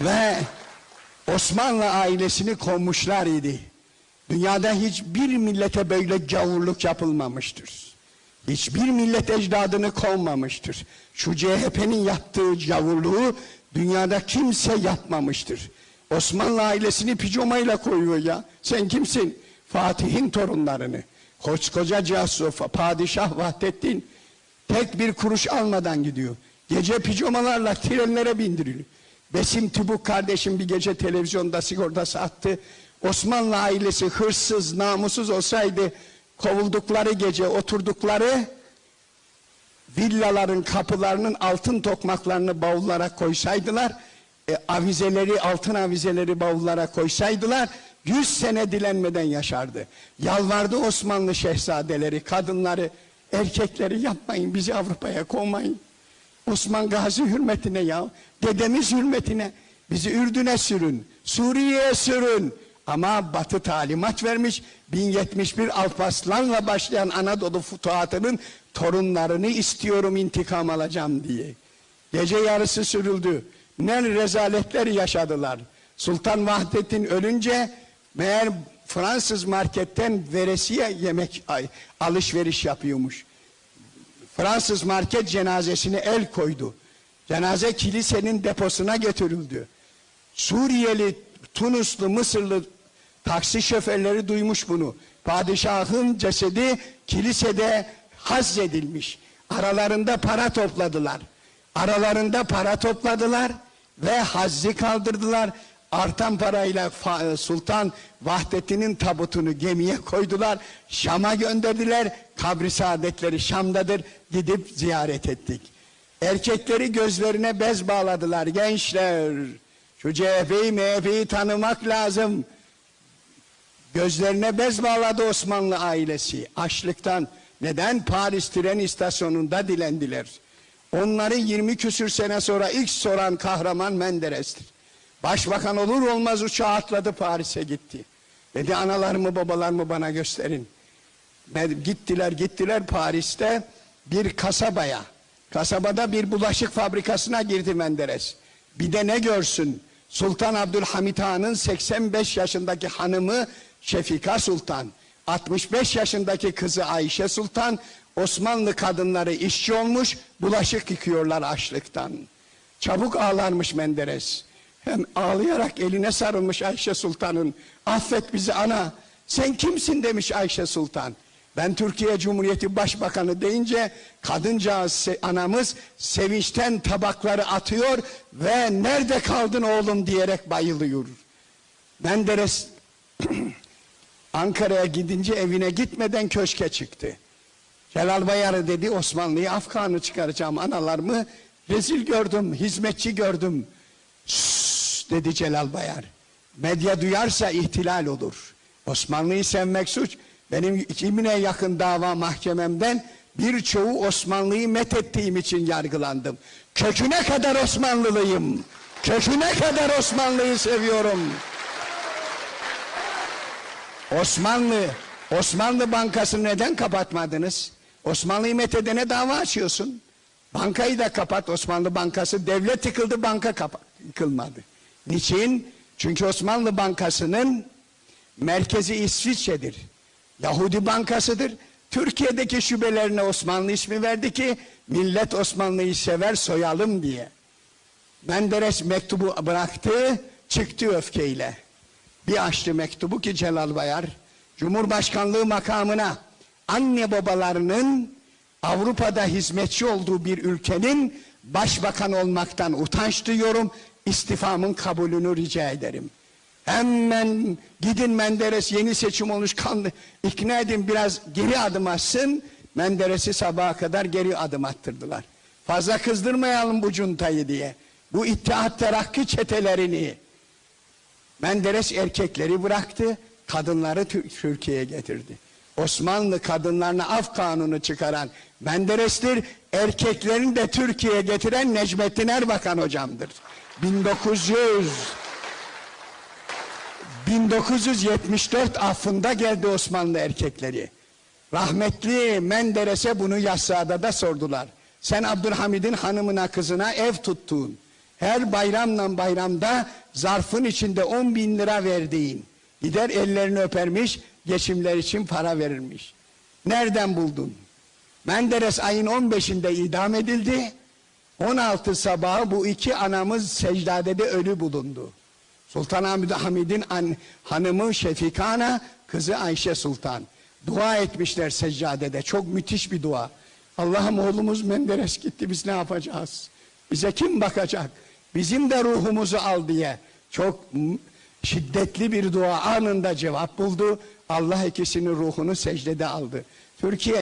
Ve Osmanlı ailesini kovmuşlar idi. Dünyada hiçbir millete böyle gavurluk yapılmamıştır. Hiçbir millet ecdadını kovmamıştır. Şu CHP'nin yaptığı gavurluğu dünyada kimse yapmamıştır. Osmanlı ailesini pijamayla koyuyor ya. Sen kimsin? Fatih'in torunlarını. Koskoca Casufa, Padişah Vahdettin tek bir kuruş almadan gidiyor. Gece pijamalarla trenlere bindiriliyor. Besim Tübük kardeşim bir gece televizyonda sigortası attı. Osmanlı ailesi hırsız, namussuz olsaydı kovuldukları gece oturdukları villaların kapılarının altın tokmaklarını bavullara koysaydılar, e, avizeleri, altın avizeleri bavullara koysaydılar, yüz sene dilenmeden yaşardı. Yalvardı Osmanlı şehzadeleri, kadınları, erkekleri yapmayın, bizi Avrupa'ya kovmayın. Osman Gazi hürmetine ya, dedemiz hürmetine, bizi Ürdün'e sürün, Suriye'ye sürün. Ama Batı talimat vermiş, 1071 Alparslan'la başlayan Anadolu futuhatının torunlarını istiyorum intikam alacağım diye. Gece yarısı sürüldü. Ne rezaletler yaşadılar. Sultan Vahdettin ölünce meğer Fransız marketten veresiye yemek alışveriş yapıyormuş. Fransız market cenazesine el koydu. Cenaze kilisenin deposuna götürüldü. Suriyeli, Tunuslu, Mısırlı taksi şoförleri duymuş bunu. Padişahın cesedi kilisede hazzedilmiş. Aralarında para topladılar. Aralarında para topladılar ve hazzi kaldırdılar. Artan parayla Fa- Sultan Vahdettin'in tabutunu gemiye koydular. Şam'a gönderdiler. Kabri saadetleri Şam'dadır. Gidip ziyaret ettik. Erkekleri gözlerine bez bağladılar gençler. Şu CHP'yi MHP'yi tanımak lazım. Gözlerine bez bağladı Osmanlı ailesi. Açlıktan. Neden? Paris tren istasyonunda dilendiler. Onları 20 küsür sene sonra ilk soran kahraman Menderes'tir. Başbakan olur olmaz uçağa atladı Paris'e gitti. Dedi analarımı babalarımı bana gösterin. Gittiler gittiler Paris'te bir kasabaya. Kasabada bir bulaşık fabrikasına girdi Menderes. Bir de ne görsün? Sultan Abdülhamit Han'ın 85 yaşındaki hanımı Şefika Sultan, 65 yaşındaki kızı Ayşe Sultan, Osmanlı kadınları işçi olmuş, bulaşık yıkıyorlar açlıktan. Çabuk ağlarmış Menderes. Hem ağlayarak eline sarılmış Ayşe Sultan'ın. Affet bizi ana. Sen kimsin demiş Ayşe Sultan. Ben Türkiye Cumhuriyeti Başbakanı deyince kadıncağız anamız sevinçten tabakları atıyor ve nerede kaldın oğlum diyerek bayılıyor. Menderes Ankara'ya gidince evine gitmeden köşke çıktı. Celal Bayarı dedi Osmanlı'yı Afgan'ı çıkaracağım analarımı rezil gördüm, hizmetçi gördüm. Şşş dedi Celal Bayar. Medya duyarsa ihtilal olur. Osmanlı'yı sevmek suç. Benim 2000'e yakın dava mahkememden birçoğu Osmanlı'yı methettiğim için yargılandım. Köküne kadar Osmanlılıyım. Köküne kadar Osmanlı'yı seviyorum. Osmanlı, Osmanlı Bankası'nı neden kapatmadınız? Osmanlı'yı methedene dava açıyorsun. Bankayı da kapat Osmanlı Bankası. Devlet yıkıldı banka yıkılmadı. Niçin? Çünkü Osmanlı Bankası'nın merkezi İsviçre'dir. Yahudi Bankası'dır. Türkiye'deki şubelerine Osmanlı ismi verdi ki millet Osmanlı'yı sever soyalım diye. Menderes mektubu bıraktı, çıktı öfkeyle. Bir açtı mektubu ki Celal Bayar, Cumhurbaşkanlığı makamına anne babalarının Avrupa'da hizmetçi olduğu bir ülkenin başbakan olmaktan utanç duyuyorum, istifamın kabulünü rica ederim. Hemen gidin Menderes yeni seçim olmuş kanlı ikna edin biraz geri adım atsın. Menderes'i sabaha kadar geri adım attırdılar. Fazla kızdırmayalım bu cuntayı diye. Bu İttihat Terakki çetelerini. Menderes erkekleri bıraktı, kadınları Tür- Türkiye'ye getirdi. Osmanlı kadınlarına af kanunu çıkaran Menderes'tir, erkeklerini de Türkiye'ye getiren Necmettin Erbakan hocamdır. 1900 1974 affında geldi Osmanlı erkekleri. Rahmetli Menderes'e bunu Yassıada da sordular. Sen Abdülhamid'in hanımına kızına ev tuttun. Her bayramla bayramda zarfın içinde 10 bin lira verdiğin. Gider ellerini öpermiş, geçimler için para verirmiş. Nereden buldun? Menderes ayın 15'inde idam edildi. 16 sabahı bu iki anamız secdadede ölü bulundu. Sultan Hamid Hamid'in an, hanımı Şefika Ana, kızı Ayşe Sultan. Dua etmişler seccadede. Çok müthiş bir dua. Allah'ım oğlumuz Menderes gitti biz ne yapacağız? Bize kim bakacak? Bizim de ruhumuzu al diye. Çok şiddetli bir dua anında cevap buldu. Allah ikisinin ruhunu secdede aldı. Türkiye